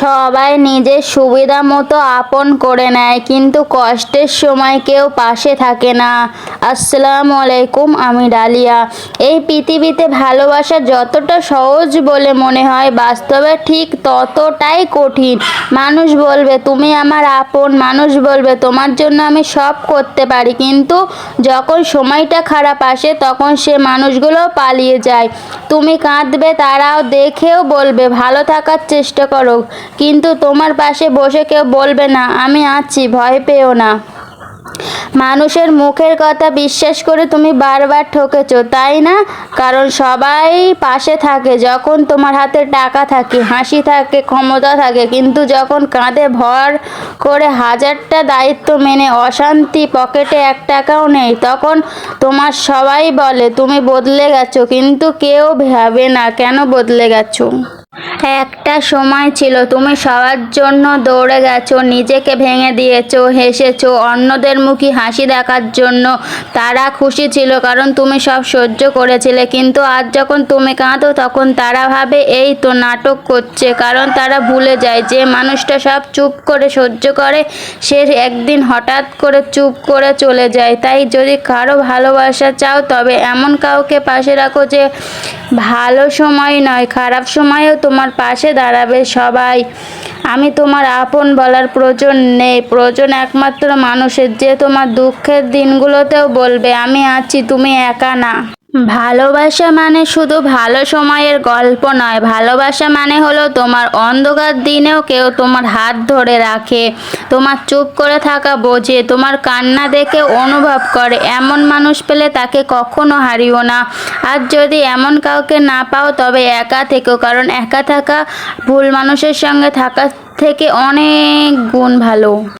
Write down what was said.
সবাই নিজের সুবিধা মতো আপন করে নেয়, কিন্তু কষ্টের সময় কেউ পাশে থাকে না। আসসালামু আলাইকুম, আমি ডালিয়া। এই পৃথিবীতে ভালোবাসা যতটা সহজ বলে মনে হয়, বাস্তবে ঠিক ততটাই কঠিন। মানুষ বলবে, তুমি আমার আপন। মানুষ বলবে, তোমার জন্য আমি সব করতে পারি। কিন্তু যখন সময়টা খারাপ আসে, তখন সে মানুষগুলো পালিয়ে যায়। তুমি কাঁদবে, তারাও দেখেও বলবে, ভালো থাকার চেষ্টা করো। কিন্তু তোমার পাশে বসে কেউ বলবে না, আমি আছি, ভয় পেও না। মানুষের মুখের কথা বিশ্বাস করে তুমি বারবার ঠকেছো, তাই না? কারণ সবাই পাশে থাকে, যখন তোমার হাতে টাকা থাকে, হাসি থাকে, ক্ষমতা থাকে, কিন্তু যখন কাঁধে ভর করে হাজারটা দায়িত্ব মেনে অশান্তি পকেটে এক টাকাও নেই, তখন তোমার সবাই বলে, তুমি বদলে গেছো। কিন্তু কেউ ভাবে না, কেন বদলে গেছো? একটা সময় ছিল, তুমি সবার জন্য দৌড়ে গেছো, নিজেকে ভেঙে দিয়েছ, হেসেছো, অন্যদের মুখে হাসি দেখার জন্য তারা খুশি ছিল, কারণ তুমি সব সহ্য করেছিলে। কিন্তু আজ যখন তুমি কাঁদো, তখন তারা ভাবে, এই তো নাটক করছে। কারণ তারা ভুলে যায়, যে মানুষটা সব চুপ করে সহ্য করে, সে একদিন হঠাৎ করে চুপ করে চলে যায়। তাই যদি কারও ভালোবাসা চাও, তবে এমন কাউকে পাশে রাখো যে ভালো সময় নয়, খারাপ সময়েও তোমার পাশে দাঁড়াবে সবাই। আমি তোমার আপন বলার প্রয়োজন নেই। প্রয়োজন একমাত্র মানুষের, যে তোমার দুঃখের দিনগুলোতেও বলবে, আমি আছি, তুমি একা না। ভালোবাসা মানে শুধু ভালো সময়ের গল্প নয়। ভালোবাসা মানে হলো তোমার অন্ধকার দিনেও কেউ তোমার হাত ধরে রাখে, তোমার চুপ করে থাকা বোঝে, তোমার কান্না দেখে অনুভব করে। এমন মানুষ পেলে তাকে কখনো হারিও না। আর যদি এমন কাউকে না পাও, তবে একা থেকেও কারণ একা থাকা ভুল মানুষের সঙ্গে থাকা থেকে অনেক গুণ ভালো।